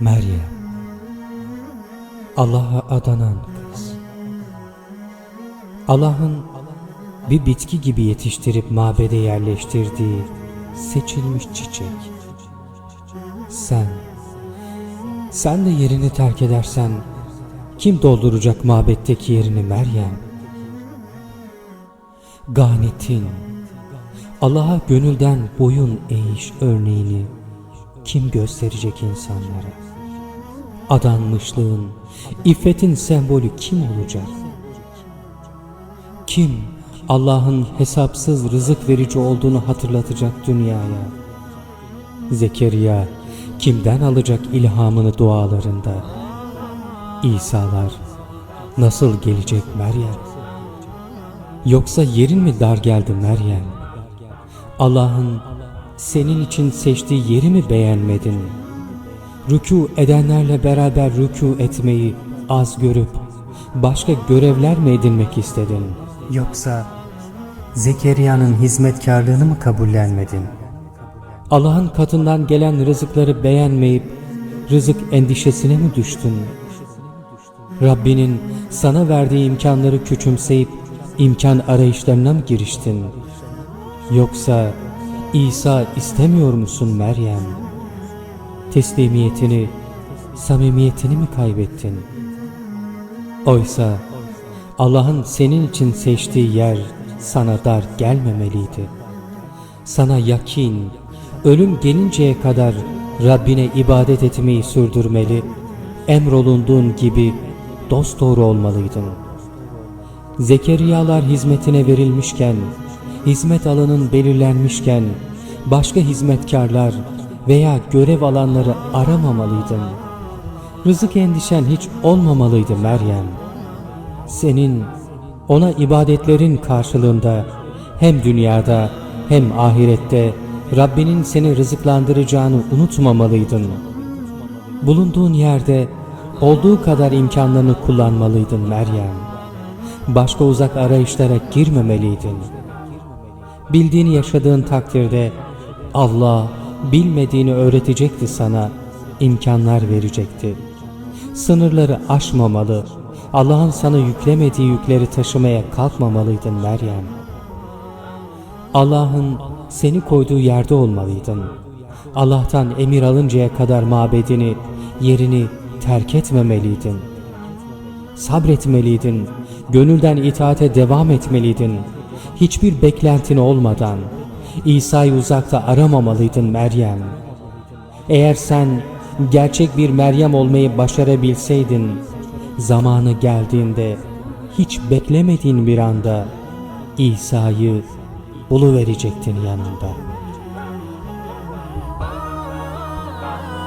Meryem Allah'a adanan kız. Allah'ın bir bitki gibi yetiştirip mabede yerleştirdiği seçilmiş çiçek. Sen, sen de yerini terk edersen kim dolduracak mabetteki yerini Meryem? Ganitin, Allah'a gönülden boyun eğiş örneğini kim gösterecek insanlara? Adanmışlığın, iffetin sembolü kim olacak? Kim Allah'ın hesapsız rızık verici olduğunu hatırlatacak dünyaya? Zekeriya kimden alacak ilhamını dualarında? İsa'lar nasıl gelecek Meryem? Yoksa yerin mi dar geldi Meryem? Allah'ın senin için seçtiği yeri mi beğenmedin? Rükû edenlerle beraber rükû etmeyi az görüp başka görevler mi edinmek istedin? Yoksa Zekeriya'nın hizmetkarlığını mı kabullenmedin? Allah'ın katından gelen rızıkları beğenmeyip rızık endişesine mi düştün? Rabbinin sana verdiği imkanları küçümseyip imkan arayışlarına mı giriştin? Yoksa İsa istemiyor musun Meryem? Teslimiyetini, samimiyetini mi kaybettin? Oysa Allah'ın senin için seçtiği yer sana dar gelmemeliydi. Sana yakin, ölüm gelinceye kadar Rabbine ibadet etmeyi sürdürmeli, emrolunduğun gibi dosdoğru olmalıydın. Zekeriyalar hizmetine verilmişken, hizmet alanın belirlenmişken, başka hizmetkarlar veya görev alanları aramamalıydın. Rızık endişen hiç olmamalıydı Meryem. Senin ona ibadetlerin karşılığında hem dünyada hem ahirette Rabbinin seni rızıklandıracağını unutmamalıydın. Bulunduğun yerde olduğu kadar imkanlarını kullanmalıydın Meryem. Başka uzak arayışlara girmemeliydin. Bildiğini yaşadığın takdirde Allah bilmediğini öğretecekti sana, imkanlar verecekti. Sınırları aşmamalı, Allah'ın sana yüklemediği yükleri taşımaya kalkmamalıydın Meryem. Allah'ın seni koyduğu yerde olmalıydın. Allah'tan emir alıncaya kadar mabedini, yerini terk etmemeliydin. Sabretmeliydin, gönülden itaate devam etmeliydin. Hiçbir beklentin olmadan İsa'yı uzakta aramamalıydın Meryem. Eğer sen gerçek bir Meryem olmayı başarabilseydin, zamanı geldiğinde hiç beklemediğin bir anda İsa'yı buluverecektin yanında.